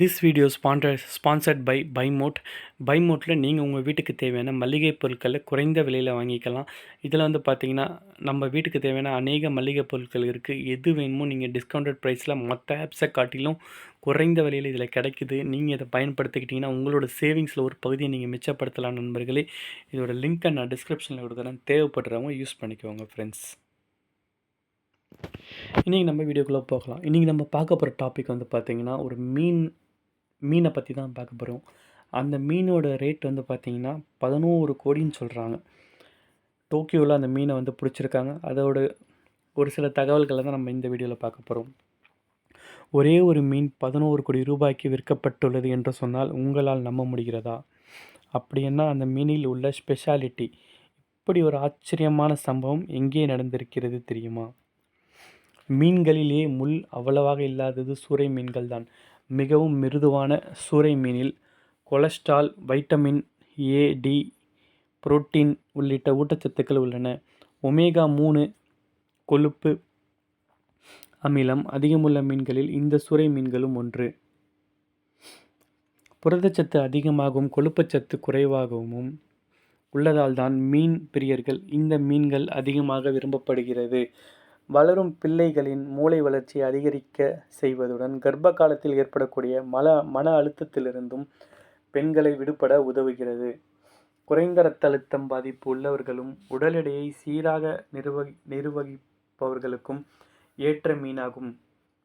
This video sponsor sponsored by பைமோட் பைமோட்டில் நீங்கள் உங்கள் வீட்டுக்கு தேவையான மளிகை பொருட்களை குறைந்த விலையில் வாங்கிக்கலாம். இதில் வந்து பார்த்தீங்கன்னா நம்ம வீட்டுக்கு தேவையான அநேக மளிகை பொருட்கள் இருக்குது எது வேணுமோ நீங்கள் டிஸ்கவுண்டட் ப்ரைஸில் மற்ற ஆப்ஸை காட்டிலும் குறைந்த விலையில் இதில் கிடைக்குது. நீங்கள் இதை பயன்படுத்திக்கிட்டிங்கன்னா உங்களோட சேவிங்ஸில் ஒரு பகுதியை நீங்கள் மிச்சப்படுத்தலாம் நண்பர்களே. இதோட லிங்க்கை நான் டிஸ்கிரிப்ஷனில் கொடுக்குறேன். தேவைப்படுறவங்க யூஸ் பண்ணிக்கோங்க ஃப்ரெண்ட்ஸ் இன்றைக்கி நம்ம வீடியோக்குள்ளே போகலாம். இன்றைக்கி நம்ம பார்க்க போகிற டாபிக் வந்து பார்த்திங்கன்னா ஒரு மீன் மீனை பற்றி தான் பார்க்க போகிறோம் அந்த மீனோட ரேட் வந்து பார்த்திங்கன்னா பதினோரு கோடின்னு சொல்கிறாங்க டோக்கியோவில் அந்த மீனை வந்து பிடிச்சிருக்காங்க. அதோட ஒரு சில தகவல்களை தான் நம்ம இந்த வீடியோவில் பார்க்க போகிறோம் ஒரே ஒரு மீன் பதினோரு கோடி ரூபாய்க்கு விற்கப்பட்டுள்ளது என்று சொன்னால் உங்களால் நம்ப முடிகிறதா? அப்படின்னா அந்த மீனில் உள்ள ஸ்பெஷாலிட்டி இப்படி ஒரு ஆச்சரியமான சம்பவம் எங்கே நடந்திருக்கிறது தெரியுமா? மீன்களிலே முள் அவ்வளவாக இல்லாதது சூறை மீன்கள் தான் மிகவும் மிருதுவான சூறை மீனில் cholesterol vitamin A D protein உள்ளிட்ட ஊட்டச்சத்துக்கள் உள்ளன. ஒமேகா மூணு கொழுப்பு அமிலம் அதிகமுள்ள மீன்களில் இந்த சுரை மீன்களும் ஒன்று. புரதச்சத்து அதிகமாகவும் கொழுப்புச்சத்து குறைவாகவும் உள்ளதால் தான் மீன் பிரியர்கள் இந்த மீன்கள் அதிகமாக விரும்பப்படுகிறது. வளரும் பிள்ளைகளின் மூளை வளர்ச்சியை அதிகரிக்க செய்வதுடன் கர்ப்ப காலத்தில் ஏற்படக்கூடிய மல மன அழுத்தத்திலிருந்தும் பெண்களை விடுபட உதவுகிறது. குறைந்த இரத்த அழுத்தம் பாதிப்பு உள்ளவர்களும் உடல் எடையை சீராக நிர்வகி நிர்வகிப்பவர்களுக்கும் ஏற்ற மீனாகும்.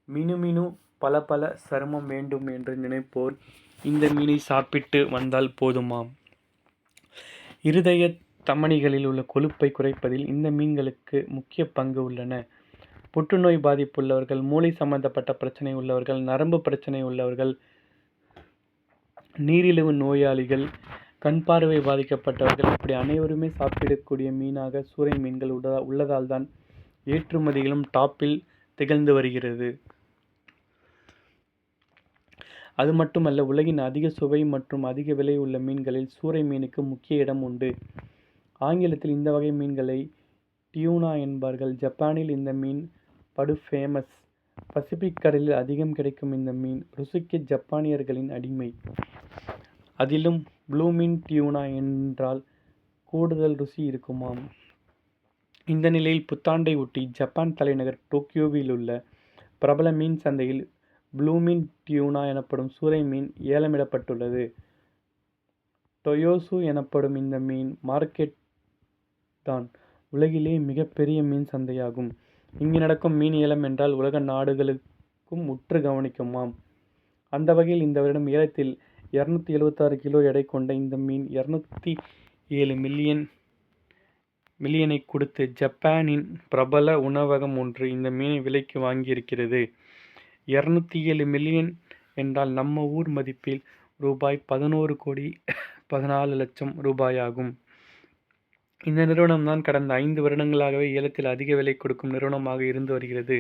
மினு பல பல சருமம் வேண்டும் என்று நினைப்போர் இந்த மீனை சாப்பிட்டு வந்தால் போதுமாம். இருதய தமணிகளில் உள்ள கொழுப்பை குறைப்பதில் இந்த மீன்களுக்கு முக்கிய பங்கு உள்ளன. புற்றுநோய் பாதிப்புள்ளவர்கள் மூளை சம்பந்தப்பட்ட பிரச்சனை உள்ளவர்கள் நரம்பு பிரச்சனை உள்ளவர்கள் நீரிழிவு நோயாளிகள் கண் பார்வை பாதிக்கப்பட்டவர்கள் இப்படி அனைவருமே சாப்பிடக்கூடிய மீனாக சூறை மீன்கள் உள்ளதால் தான் ஏற்றுமதிகளும் டாப்பில் திகழ்ந்து வருகிறது. அது மட்டுமல்ல உலகின் அதிக சுவை மற்றும் அதிக விலை உள்ள மீன்களில் சூறை மீனுக்கு முக்கிய இடம் உண்டு. ஆங்கிலத்தில் இந்த வகை மீன்களை டியூனா என்பார்கள். ஜப்பானில் இந்த மீன் படு ஃபேமஸ் பசிபிக் கடலில் அதிகம் கிடைக்கும் இந்த மீன் ருசிக்கு ஜப்பானியர்களின் அடிமை. அதிலும் ப்ளூ மீன் டியூனா என்றால் கூடுதல் ருசி இருக்குமாம். இந்த நிலையில் புத்தாண்டை ஒட்டி ஜப்பான் தலைநகர் டோக்கியோவில் உள்ள பிரபல மீன் சந்தையில் ப்ளூ மீன் டியூனா எனப்படும் சூறை மீன் ஏலமிடப்பட்டுள்ளது. டொயோசு எனப்படும் இந்த மீன் மார்க்கெட் தான் உலகிலே மிகப்பெரிய மீன் சந்தையாகும். இங்கு நடக்கும் மீன் ஏலம் என்றால் உலக நாடுகளுக்கும் உற்று கவனிக்குமாம். அந்த வகையில் இந்த வருடம் ஏலத்தில் இரநூத்தி எழுபத்தாறு கிலோ எடை கொண்ட இந்த மீன் இரநூத்தி ஏழு மில்லியன் மில்லியனை கொடுத்து ஜப்பானின் பிரபல உணவகம் ஒன்று இந்த மீனை விலைக்கு வாங்கியிருக்கிறது. இரநூத்தி ஏழு மில்லியன் என்றால் நம்ம ஊர் மதிப்பில் ரூபாய் பதினோரு கோடி பதினாலு லட்சம் ரூபாயாகும் இந்த நிறுவனம் தான் கடந்த ஐந்து வருடங்களாகவே ஏலத்தில் அதிக விலை கொடுக்கும் நிறுவனமாக இருந்து வருகிறது.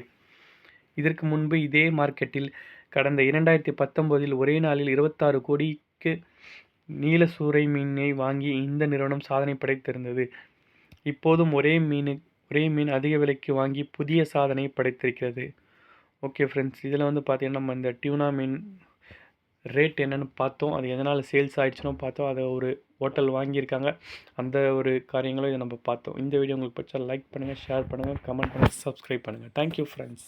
இதற்கு முன்பு இதே மார்க்கெட்டில் கடந்த இரண்டாயிரத்தி பத்தொம்போதில் ஒரே நாளில் இருபத்தாறு கோடிக்கு நீல சூறை மீனை வாங்கி இந்த நிறுவனம் சாதனை படைத்திருந்தது. இப்போதும் ஒரே மீன் ஒரே மீன் அதிக விலைக்கு வாங்கி புதிய சாதனை படைத்திருக்கிறது. ஓகே ஃப்ரெண்ட்ஸ் இதில் வந்து பார்த்திங்கன்னா நம்ம இந்த டியூனா மீன் ரேட் என்னென்னு பார்த்தோம். அது எதனால் சேல்ஸ் ஆகிடுச்சுனோ பார்த்தோம். அதை ஒரு ஹோட்டல் வாங்கியிருக்காங்க. அந்த ஒரு காரியங்களும் இதை நம்ம பார்த்தோம். இந்த வீடியோ உங்களுக்கு பிடிச்சா லைக் பண்ணுங்கள் ஷேர் பண்ணுங்கள் கமெண்ட் பண்ணுங்கள் சப்ஸ்கிரைப் பண்ணுங்கள் தேங்க்யூ ஃப்ரெண்ட்ஸ்